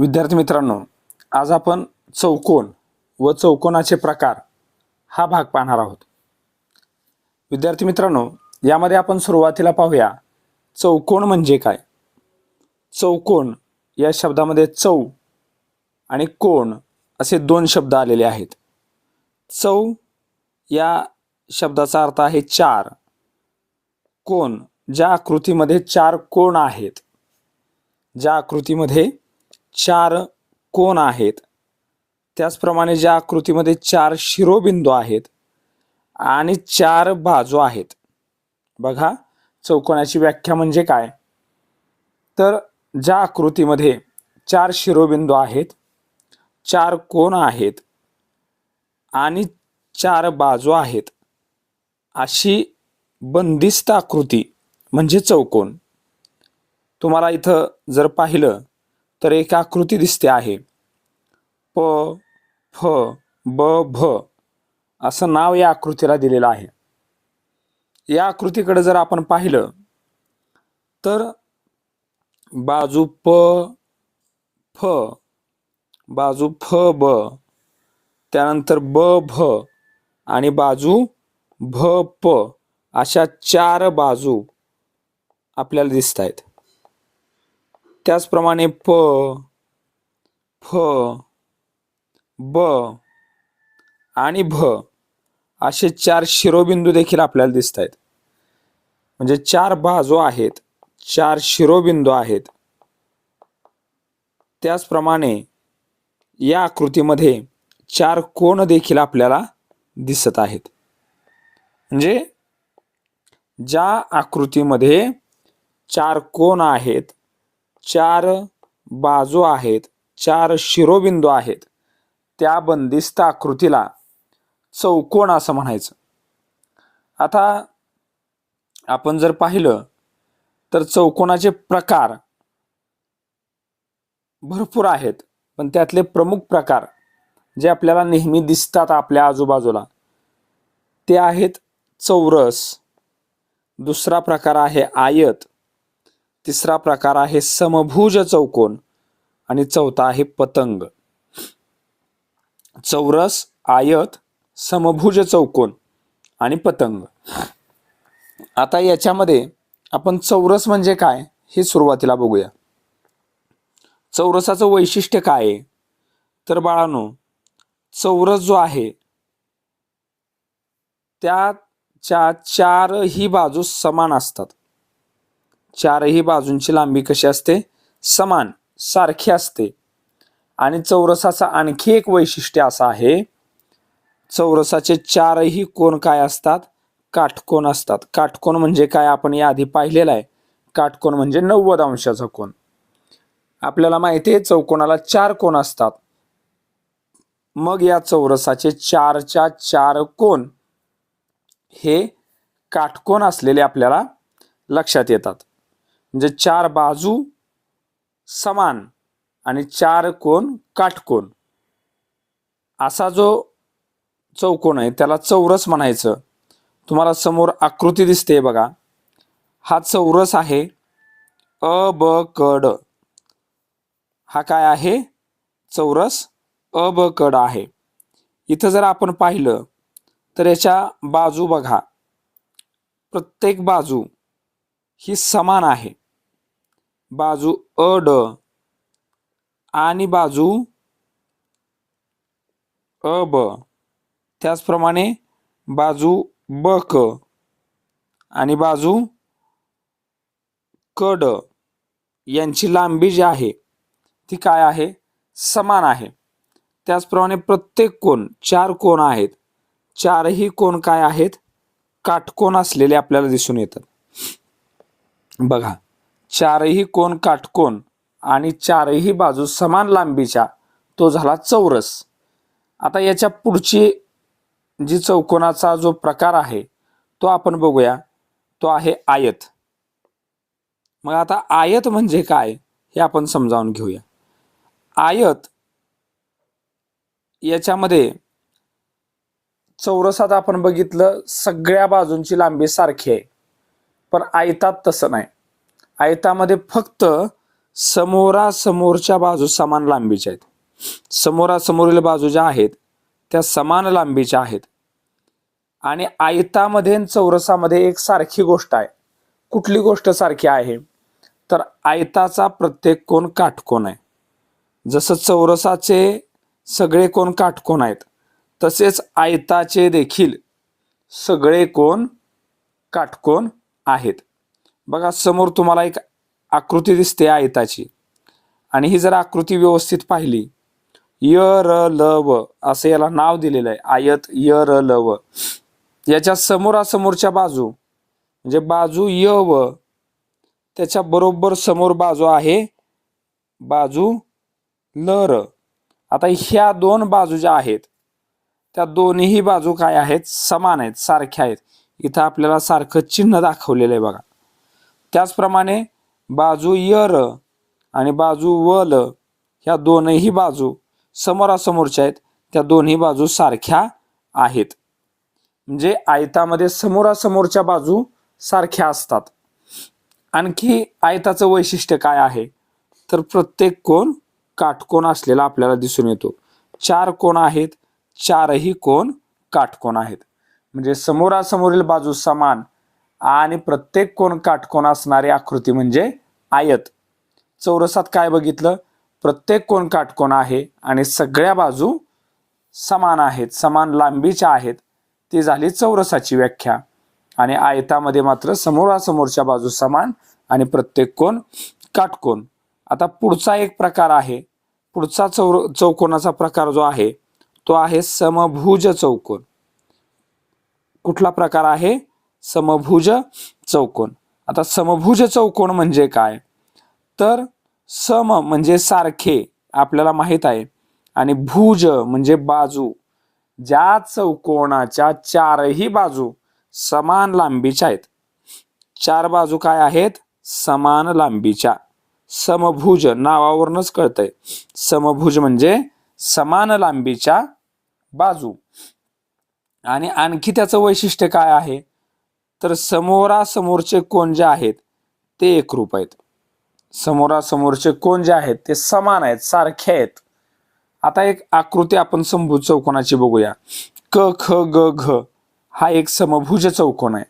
विद्यार्थी मित्रांनो आज आपण चौकोन व चौकोनाचे प्रकार हा भाग पाहणार आहोत. विद्यार्थी मित्रांनो यामध्ये आपण सुरुवातीला पाहूया चौकोन म्हणजे काय? चौकोन या शब्दामध्ये चौ आणि कोण असे दोन शब्द आलेले आहेत. चौ या शब्दाचा अर्थ आहे चार. कोण? ज्या आकृतीमध्ये चार कोण आहेत ज्या आकृतीमध्ये चार कोण आहेत? त्याचप्रमाणे ज्या आकृतीमध्ये चार शिरोबिंदू आहेत आणि चार बाजू आहेत. बघा चौकोनाची व्याख्या म्हणजे काय? तर ज्या आकृतीमध्ये चार शिरोबिंदू आहेत चार कोण आहेत आणि चार बाजू आहेत अशी बंदिस्त आकृती म्हणजे चौकोन. तुम्हाला इथं जर पाहिलं तर एक आकृती दिसते आहे. प फ ब भ. असं नाव या आकृतीला दिलेलं आहे. या आकृतीकडे जर आपण पाहिलं तर बाजू प फ बाजू फ ब त्यानंतर ब भ आणि बाजू भ प अशा चार बाजू आपल्याला दिसत आहेत त्याचप्रमाणे प फ ब आणि भ असे चार शिरोबिंदू देखील आपल्याला दिसत आहेत म्हणजे चार बाजू आहेत चार शिरोबिंदू आहेत त्याचप्रमाणे या आकृतीमध्ये चार कोण देखील आपल्याला दिसत आहेत. म्हणजे ज्या आकृतीमध्ये चार कोण आहेत चार बाजू आहेत चार शिरोबिंदू आहेत. त्या बंदिस्त आकृतीला चौकोन असं म्हणायचं. आता आपण जर पाहिलं तर चौकोनाचे प्रकार भरपूर आहेत पण त्यातले प्रमुख प्रकार जे आपल्याला नेहमी दिसतात आपल्या आजूबाजूला ते आहेत चौरस. दुसरा प्रकार आहे आयत. तिसरा प्रकार आहे समभुज चौकोन आणि चौथा आहे पतंग. चौरस आयत समभुज चौकोन आणि पतंग. आता याच्यामध्ये आपण चौरस म्हणजे काय हे सुरुवातीला बघूया. चौरसाचं वैशिष्ट्य काय आहे? तर बाळांनो चौरस जो आहे त्याच्या चारही बाजू समान असतात. चारही बाजूंची लांबी कशी असते? समान सारखी असते. आणि चौरसाचं आणखी एक वैशिष्ट्य असं आहे चौरसाचे चारही कोण काय असतात? काटकोण असतात. काटकोण म्हणजे काय? आपण याआधी पाहिलेलं आहे. काटकोण म्हणजे नव्वद अंशाचा कोण आपल्याला माहिती आहे चौकोनाला चार कोण असतात. मग या चौरसाचे चारच्या चार कोण हे काटकोण असलेले आपल्याला लक्षात येतात. म्हणजे चार बाजू समान आणि चार कोण काटकोण असा जो चौकोन आहे त्याला चौरस म्हणायचं. तुम्हाला समोर आकृती दिसते बघा. हा चौरस आहे अ ब कड हा काय आहे? चौरस अ ब कड आहे. इथं जर आपण पाहिलं तर याच्या बाजू बघा. प्रत्येक बाजू ही समान आहे. बाजू अ ड. आणि बाजू अ ब. त्याचप्रमाणे बाजू ब क. आणि बाजू क ड. यांची लांबी जी आहे ती काय आहे? समान आहे. त्याचप्रमाणे प्रत्येक कोण चार कोण आहेत चारही कोण काय आहेत? काटकोन असलेले आपल्याला दिसून येतात. बघा. चारही कोण काटकोन आणि चारही बाजू समान लांबीच्या तो झाला चौरस. आता याच्या पुढची जी चौकोनाचा जो प्रकार आहे तो आपण बघूया. तो आहे आयत. मग आता आयत म्हणजे काय हे आपण समजावून घेऊया. आयत याच्यामध्ये चौरसात आपण बघितलं सगळ्या बाजूंची लांबी सारखी आहे. पण आयतात तसं नाही. आयतामध्ये फक्त समोरासमोरच्या बाजू समान लांबीच्या आहेत. समोरासमोरील बाजू ज्या आहेत त्या समान लांबीच्या आहेत. आणि आयतामध्ये चौरसामध्ये एक सारखी गोष्ट आहे. कुठली गोष्ट सारखी आहे? तर आयताचा प्रत्येक कोण काटकोण आहे. जसं चौरसाचे सगळे कोण काटकोण आहेत तसेच आयताचे देखील सगळे कोण काटकोण आहेत. बघा समोर तुम्हाला एक आकृती दिसते आयताची. आणि ही जर आकृती व्यवस्थित पाहिली य र ल व असं याला नाव दिलेलं आहे आयत य र ल व याच्या समोरासमोरच्या बाजू म्हणजे बाजू य व त्याच्या बरोबर समोर बाजू आहे बाजू ल र आता ह्या दोन बाजू ज्या आहेत त्या दोन्ही बाजू काय आहेत? समान आहेत सारख्या आहेत. इथं आपल्याला सारखं चिन्ह दाखवलेलं आहे बघा. त्याचप्रमाणे बाजू य र आणि बाजू व ल ह्या दोनही बाजू समोरासमोरच्या आहेत त्या दोन्ही बाजू सारख्या आहेत. म्हणजे आयतामध्ये समोरासमोरच्या बाजू सारख्या असतात. आणखी आयताचं वैशिष्ट्य काय आहे? तर प्रत्येक कोण काटकोन असलेला आपल्याला दिसून येतो. चार कोण आहेत चारही कोण काटकोण आहेत. म्हणजे समोरासमोरील बाजू समान आणि प्रत्येक कोण काटकोन असणारी आकृती म्हणजे आयत. चौरसात काय बघितलं? प्रत्येक कोण काटकोन आहे आणि सगळ्या बाजू समान आहेत समान लांबीच्या आहेत ती झाली चौरसाची व्याख्या. आणि आयतामध्ये मात्र समोरासमोरच्या बाजू समान आणि प्रत्येक कोण काटकोन. आता पुढचा एक प्रकार आहे. पुढचा चौर चौकोनाचा प्रकार जो आहे तो आहे समभुज चौकोन. कुठला प्रकार आहे? समभुज चौकोन. आता समभुज चौकोन म्हणजे काय? तर सम म्हणजे सारखे आपल्याला माहीत आहे. आणि भुज म्हणजे बाजू. ज्या चौकोनाच्या चारही बाजू समान लांबीच्या आहेत. चार बाजू काय आहेत? समान लांबीच्या. समभुज नावावरूनच कळतंय. समभुज म्हणजे समान लांबीच्या बाजू. आणि आणखी त्याचं वैशिष्ट्य काय आहे? तर समोरासमोरचे कोण जे आहेत ते एकरूप आहेत. समोरासमोरचे कोण जे आहेत ते समान आहेत सारखे आहेत. आता एक आकृती आपण समभुज चौकोनाची बघूया. क ख ग घ हा एक समभुज चौकोन आहे.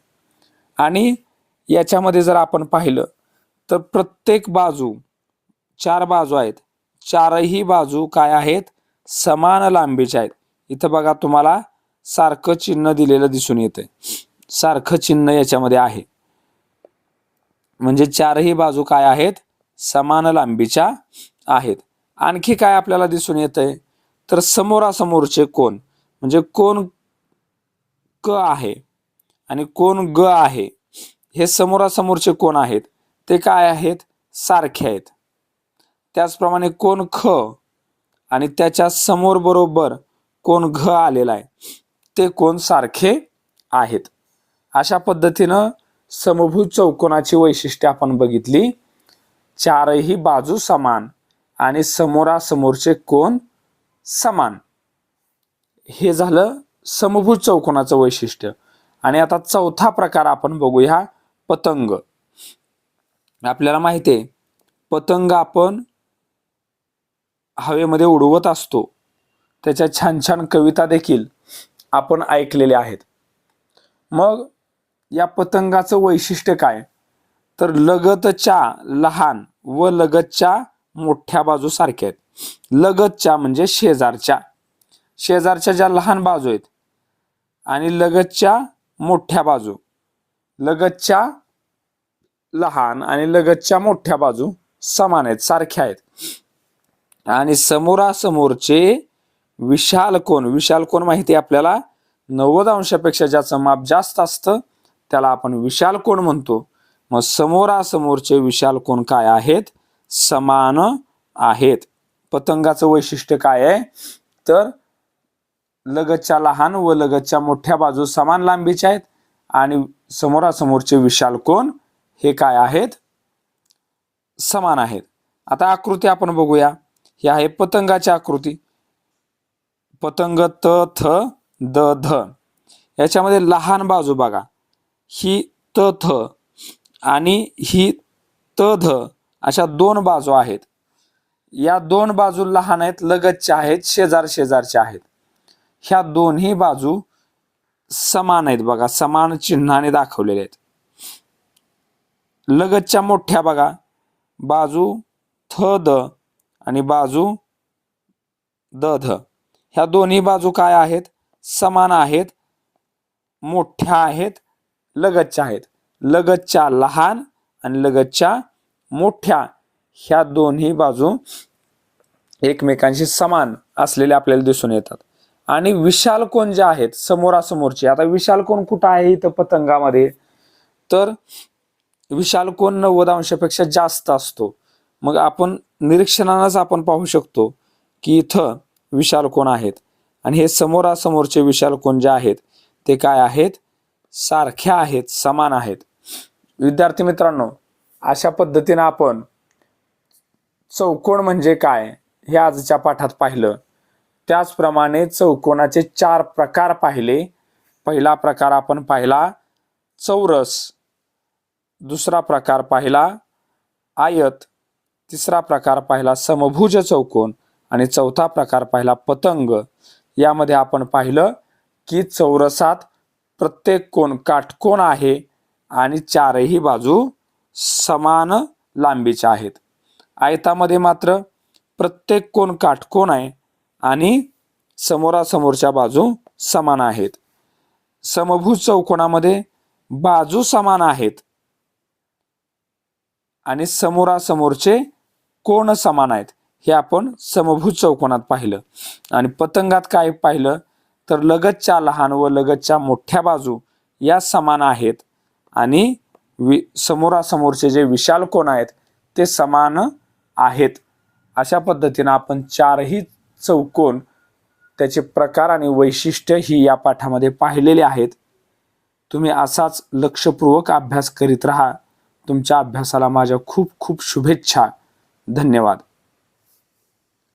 आणि याच्यामध्ये जर आपण पाहिलं तर प्रत्येक बाजू चार बाजू आहेत. चारही बाजू काय आहेत? समान लांबीच्या आहेत. इथं बघा तुम्हाला सारखं चिन्ह दिलेलं दिसून येतंय. सारखं चिन्ह याच्यामध्ये आहे. म्हणजे चारही बाजू काय आहेत? समान लांबीच्या आहेत. आणखी काय आपल्याला दिसून येतंय? तर समोरासमोरचे कोण? म्हणजे कोण क आहे आणि कोण ग आहे? हे समोरासमोरचे कोण आहेत? ते काय आहेत? सारखे आहेत. त्याचप्रमाणे कोण ख आणि त्याच्यासमोर बरोबर कोण घ आलेला आहे? ते कोण सारखे आहेत. अशा पद्धतीनं समभुज चौकोनाची वैशिष्ट्ये आपण बघितली. चारही बाजू समान आणि समोरासमोरचे कोण समान. हे झालं समभुज चौकोनाचं वैशिष्ट्य. आणि आता चौथा प्रकार आपण बघूया पतंग. आपल्याला माहिती आहे पतंग आपण हवेमध्ये उडवत असतो. त्याच्या छान छान कविता देखील आपण ऐकलेल्या आहेत. मग या पतंगाचं वैशिष्ट्य काय? तर लगतच्या लहान व लगतच्या मोठ्या बाजू सारख्या आहेत. लगतच्या म्हणजे शेजारच्या. शेजारच्या ज्या लहान बाजू आहेत आणि लगतच्या मोठ्या बाजू. लगतच्या लहान आणि लगतच्या मोठ्या बाजू समान आहेत सारख्या आहेत. आणि समोरासमोरचे विशाल कोण विशाल कोण माहिती आहे आपल्याला? नव्वद अंशापेक्षा ज्याचं माप जास्त असतं त्याला आपण विशाल कोण म्हणतो? मग समोरासमोरचे विशाल कोण काय आहेत? समान आहेत. पतंगाचं वैशिष्ट्य काय आहे? तर लगतच्या लहान व लगतच्या मोठ्या बाजू समान लांबीच्या आहेत. आणि समोरासमोरचे विशाल कोण? हे काय आहेत? समान आहेत. आता आकृती आपण बघूया. ही आहे पतंगाची आकृती. पतंग त थ द ध. याच्यामध्ये लहान बाजू बघा. ही त थ आणि ही त ध अशा दोन बाजू आहेत. या दोन बाजू लहान आहेत लगतच्या आहेत शेजार शेजारच्या आहेत. ह्या दोन्ही बाजू समान आहेत बघा समान चिन्हाने दाखवलेले आहेत. लगतच्या मोठ्या बघा बाजू थ द आणि बाजू द ध. ह्या दोन्ही बाजू काय आहेत? समान आहेत मोठ्या आहेत लगतच्या आहेत. लगतच्या लहान आणि लगतच्या मोठ्या ह्या दोन्ही बाजू एकमेकांशी समान असलेले आपल्याला दिसून येतात. आणि विशाल कोण जे आहेत? समोरासमोरचे. आता विशाल कोण कुठं आहे इथं पतंगामध्ये? तर विशाल कोण नव्वद अंशापेक्षा जास्त असतो. मग आपण निरीक्षणानंच आपण पाहू शकतो की इथं विशाल कोण आहेत. आणि हे समोरासमोरचे विशाल कोण जे आहेत ते काय आहेत? सारख्या आहेत समान आहेत. विद्यार्थी मित्रांनो अशा पद्धतीनं आपण चौकोन म्हणजे काय हे आजच्या पाठात पाहिलं. त्याचप्रमाणे चौकोनाचे चार प्रकार पाहिले. पहिला प्रकार आपण पाहिला चौरस. दुसरा प्रकार पाहिला आयत. तिसरा प्रकार पाहिला समभुज चौकोन. आणि चौथा प्रकार पाहिला पतंग. यामध्ये आपण पाहिलं की चौरसात प्रत्येक कोण काटकोण आहे आणि चारही बाजू समान लांबीच्या आहेत. आयतामध्ये मात्र प्रत्येक कोण काटकोण आहे आणि समोरासमोरच्या बाजू समान आहेत. समभुज चौकोनामध्ये बाजू समान आहेत आणि समोरासमोरचे कोण समान आहेत हे आपण समभुज चौकोनात पाहिलं. आणि पतंगात काय पाहिलं? तर लगतच्या लहान व लगतच्या मोठ्या बाजू या समान आहेत. आणि वि समोरासमोरचे जे विशाल कोण आहेत ते समान आहेत. अशा पद्धतीनं आपण चारही चौकोन त्याचे प्रकार आणि वैशिष्ट्य ही या पाठामध्ये पाहिलेले आहेत. तुम्ही असाच लक्षपूर्वक अभ्यास करीत राहा. तुमच्या अभ्यासाला माझ्या खूप खूप शुभेच्छा. धन्यवाद.